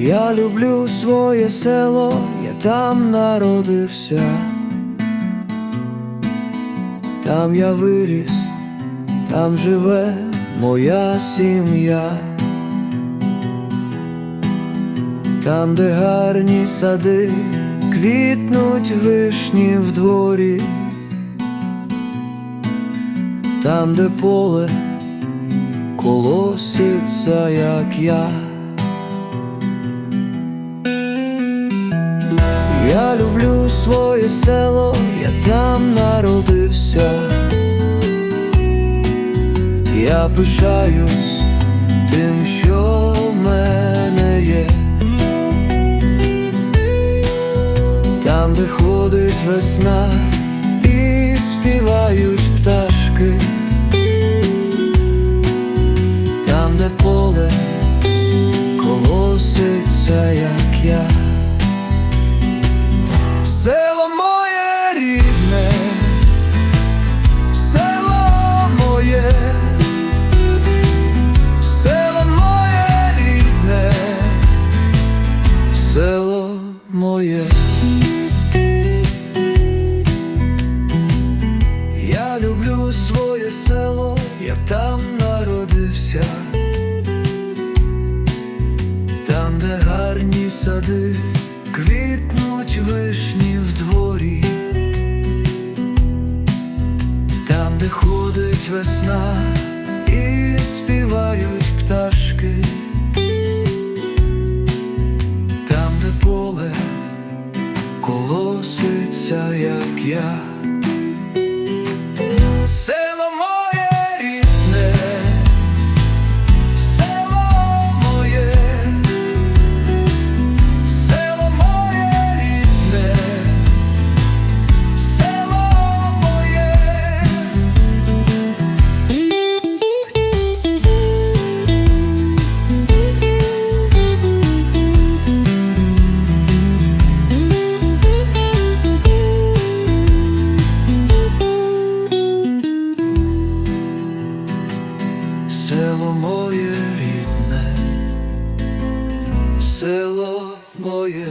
Я люблю своє село, я там народився, там я виріс, там живе моя сім'я, там, де гарні сади, квітнуть вишні в дворі, там, де поле колоситься, як я. Я люблю своє село, я там народився. Я пишаюсь тим, що в мене є. Там, де ходить весна і співають пташки, там, де поле колоситься, я. Село моє. Я люблю своє село, я там народився, там, де гарні сади, квітнуть вишні в дворі, там, де ходить весна і співають як Село моє рідне, село моє.